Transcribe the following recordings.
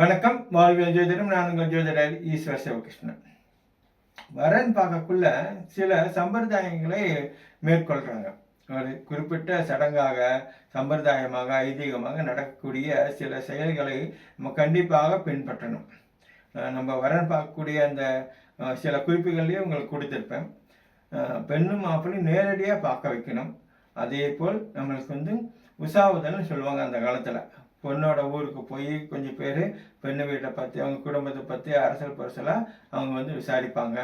வணக்கம். வாழ்வியல் ஜோதிடம் நான் உங்கள் ஜோதிடர் ஈஸ்வர் சிவகிருஷ்ணன். வரன் பார்க்கக்குள்ள சில சம்பிரதாயங்களை மேற்கொள்றாங்க. ஒரு குறிப்பிட்ட சடங்காக சம்பிரதாயமாக ஐதீகமாக நடக்கக்கூடிய சில செயல்களை நம்ம கண்டிப்பாக பின்பற்றணும். நம்ம வரன் பார்க்கக்கூடிய அந்த சில குறிப்புகள்லையும் உங்களுக்கு கொடுத்துருப்பேன். பெண்ணும் மாப்பிள்ளையும் நேரடியாக பார்க்க வைக்கணும். அதே போல் நம்மளுக்கு வந்து உசாவுதல்னு சொல்லுவாங்க அந்த காலத்தில். பொண்ணோட ஊருக்கு போய் கொஞ்சம் பேர் பெண்ணு வீட்டை பற்றி அவங்க குடும்பத்தை பற்றி அரசல் பரிசலாக அவங்க வந்து விசாரிப்பாங்க.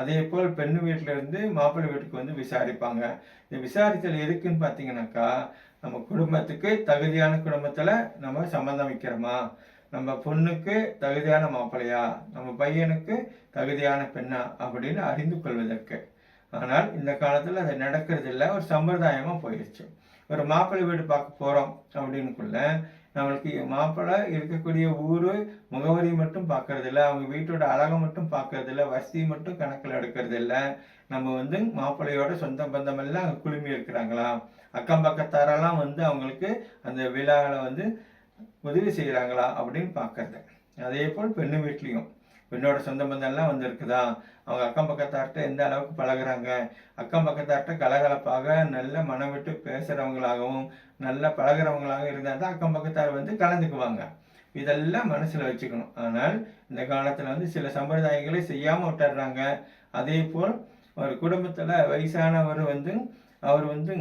அதே போல் பெண்ணு வீட்டில் இருந்து மாப்பிள்ளை வீட்டுக்கு வந்து விசாரிப்பாங்க. இந்த விசாரித்தல் எதுக்குன்னு பார்த்தீங்கன்னாக்கா நம்ம குடும்பத்துக்கு தகுதியான குடும்பத்தில் நம்ம சம்மந்தம் வைக்கிறோமா? நம்ம பொண்ணுக்கு தகுதியான மாப்பிள்ளையா? நம்ம பையனுக்கு தகுதியான பெண்ணா? அப்படின்னு அறிந்து கொள்வதற்கு. ஆனால் இந்த காலத்தில் அது நடக்கிறது இல்லை ஒரு சம்பிரதாயமாக போயிடுச்சு ஒரு மாப்பிள்ளை வீடு பார்க்க போகிறோம் அப்படின்னுக்குள்ள நம்மளுக்கு மாப்பிள்ளை இருக்கக்கூடிய ஊர் முகவரி மட்டும் பார்க்கறதில்ல. அவங்க வீட்டோட அழகை மட்டும் பார்க்கறதில்ல. வசதி மட்டும் கணக்கில் எடுக்கிறதில்ல. நம்ம வந்து மாப்பிள்ளையோட சொந்த பந்தம் எல்லாம் அங்கே குழுமி இருக்கிறாங்களா? அக்கம் பக்கத்தாரெல்லாம் வந்து அவங்களுக்கு அந்த விழாவில் வந்து உதவி செய்கிறாங்களா அப்படின்னு பார்க்கறது. அதே போல் பெண்ணு வீட்லேயும். பெண்ணோட சொந்த பந்தம்லாம் வந்திருக்குதா அவங்க அக்கம் பக்கத்தார்கிட்ட எந்த அளவுக்கு பழகுறாங்க? அக்கம் பக்கத்தார்கிட்ட கலகலப்பாக நல்ல மனம் விட்டு பேசுகிறவங்களாகவும் நல்ல பழகுறவங்களாக இருந்தால் தான் அக்கம் பக்கத்தார் வந்து கலந்துக்குவாங்க. இதெல்லாம் மனசில் வச்சுக்கணும். ஆனால் இந்த காலத்தில் வந்து சில சம்பிரதாயங்களை செய்யாமல் விட்டுறாங்க. அதே போல் ஒரு குடும்பத்தில் வயசானவர் வந்து அவர் வந்து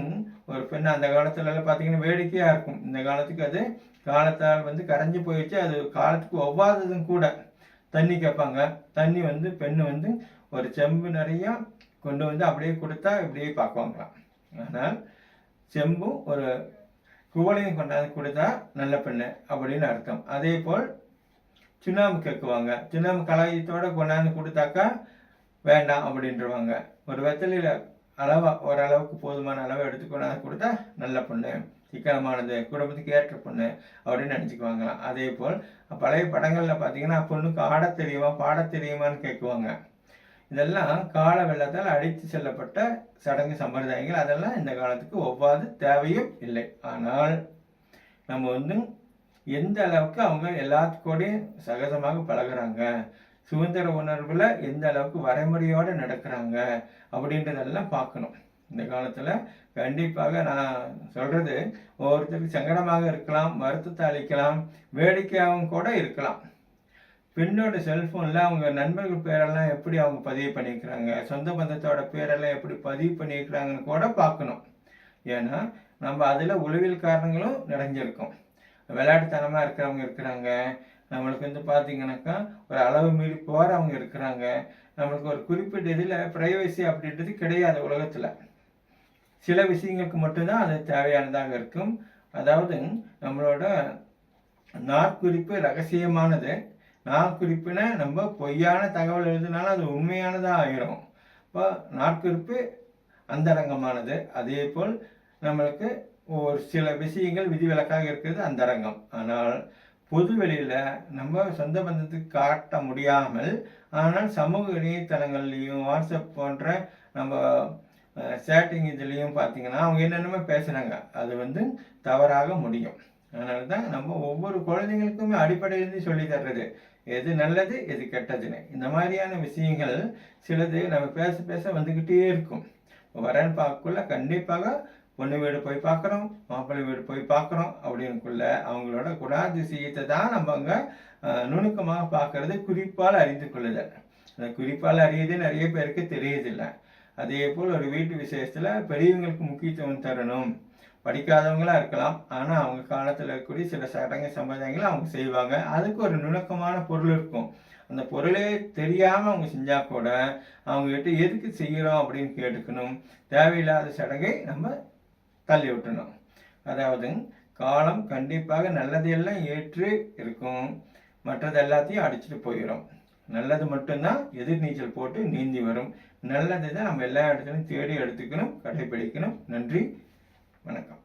ஒரு பெண் அந்த காலத்துலலாம் பார்த்தீங்கன்னா வேடிக்கையாக இருக்கும். இந்த காலத்துக்கு அது காலத்தால் வந்து கரைஞ்சு போயிடுச்சு. அது காலத்துக்கு ஒவ்வாததும் கூட. தண்ணி கேட்பாங்க. தண்ணி வந்து பெண்ணு வந்து ஒரு செம்பு நிறைய கொண்டு வந்து அப்படியே கொடுத்தா இப்படியே பார்க்குவாங்களாம் ஆனால் செம்பும் ஒரு குவளையும் கொண்டாந்து கொடுத்தா நல்ல பெண்ணு அப்படின்னு அர்த்தம். அதே போல் சுண்ணாம்பு கேட்குவாங்க. சுண்ணாம்பு கலாயத்தோட கொண்டாந்து கொடுத்தாக்கா வேண்டாம் அப்படின்றவாங்க. ஒரு வெத்தலையில் அளவாக ஓரளவுக்கு போதுமான அளவை எடுத்து கொண்டாந்து கொடுத்தா நல்ல பொண்ணு. சிக்கனமானது குடும்பத்துக்கு ஏற்ற பொண்ணு அப்படின்னு நினச்சிக்குவாங்களாம் அதே போல் பழைய படங்களில் பார்த்தீங்கன்னா பொண்ணுக்கு ஆட தெரியுமா பாட தெரியுமான்னு கேட்குவாங்க. இதெல்லாம் கால வெள்ளத்தால் அடித்து செல்லப்பட்ட சடங்கு சம்பிரதாயங்கள். அதெல்லாம் இந்த காலத்துக்கு ஒவ்வாது தேவையும் இல்லை. ஆனால் நம்ம வந்து எந்த அளவுக்கு அவங்க எல்லாத்துக்கூடையும் சகஜமாக பழகுறாங்க சுதந்திர உணர்வில் எந்த அளவுக்கு வரைமுறையோடு நடக்கிறாங்க அப்படின்றதெல்லாம் பார்க்கணும். இந்த காலத்தில் கண்டிப்பாக நான் சொல்கிறது ஒவ்வொருத்தருக்கு சங்கடமாக இருக்கலாம் வருத்தத்தை அளிக்கலாம் வேடிக்கையாகவும் கூட இருக்கலாம். பெண்ணோட செல்ஃபோனில் அவங்க நண்பர்கள் பேரெல்லாம் எப்படி அவங்க பதிவு பண்ணியிருக்கிறாங்க சொந்த பந்தத்தோட பேரெல்லாம் எப்படி பதிவு பண்ணியிருக்கிறாங்கன்னு கூட பார்க்கணும். ஏன்னா நம்ம அதில் உளவியல் காரணங்களும் நிறைஞ்சிருக்கும். விளையாட்டுத்தனமாக இருக்கிறவங்க இருக்கிறாங்க நம்மளுக்கு வந்து பார்த்தீங்கன்னாக்கா ஒரு அளவு மீறி போகிறவங்க இருக்கிறாங்க நம்மளுக்கு ஒரு குறிப்பிட்ட இதில் ப்ரைவசி அப்படின்றது கிடையாது உலகத்தில். சில விஷயங்களுக்கு மட்டும்தான் அது தேவையானதாக இருக்கும். அதாவது நம்மளோட நாட்குறிப்பு ரகசியமானது. நாட்குறிப்புனா நம்ம பொய்யான தகவல் எழுதினாலும் அது உண்மையானதாக ஆயிரும். இப்போ நாட்குறிப்பு அந்தரங்கமானது. அதே போல் நம்மளுக்கு ஒரு சில விஷயங்கள் விதிவிலக்காக இருக்கிறது அந்தரங்கம். ஆனால் பொது வெளியில் நம்ம சொந்த பந்தத்துக்கு காட்ட முடியாமல் ஆனால் சமூக இணையதளங்கள்லேயும் வாட்ஸ்அப் போன்ற நம்ம சேட்டிங் இதுலேயும் பார்த்தீங்கன்னா அவங்க என்னென்னமோ பேசுகிறாங்க அது வந்து தவறாக முடியும். அதனால தான் நம்ம ஒவ்வொரு குழந்தைங்களுக்குமே அடிப்படையிலேருந்து சொல்லி தர்றது. எது நல்லது எது கெட்டதுன்னு. இந்த மாதிரியான விஷயங்கள் சிலது நம்ம பேச பேச வந்துக்கிட்டே இருக்கும். வரேன்னு பார்க்கக்குள்ள கண்டிப்பாக பொண்ணு வீடு போய் பார்க்குறோம் மாப்பிள்ளை வீடு போய் பார்க்குறோம் அப்படின்னுக்குள்ள அவங்களோட குணாதிசயத்தை தான் நம்ம அங்கே நுணுக்கமாக பார்க்கறது குறிப்பால் அறிந்து கொள்ளுதல். அந்த குறிப்பால் அறியது நிறைய பேருக்கு தெரியுதில்லை. அதே போல் ஒரு வீட்டு விசேஷத்தில் பெரியவங்களுக்கு முக்கியத்துவம் தரணும். படிக்காதவங்களா இருக்கலாம். ஆனால் அவங்க காலத்தில் இருக்கக்கூடிய சில சடங்கு சம்பிரதாயங்களை அவங்க செய்வாங்க. அதுக்கு ஒரு நுணுக்கமான பொருள் இருக்கும். அந்த பொருளே தெரியாமல் அவங்க செஞ்சால் கூட அவங்ககிட்ட எதுக்கு செய்கிறோம் அப்படின்னு கேட்டுக்கணும். தேவையில்லாத சடங்கை நம்ம தள்ளி விட்டணும் அதாவது காலம் கண்டிப்பாக நல்லதையெல்லாம் ஏற்று இருக்கும். மற்றது எல்லாத்தையும் அடிச்சுட்டு போயிடும் நல்லது மட்டும்தான் எதிர்நீச்சல் போட்டு நீந்தி வரும். நல்லதை தான் நம்ம எல்லா இடத்துலையும் தேடி எடுத்துக்கணும் கடைபிடிக்கணும். நன்றி வணக்கம்.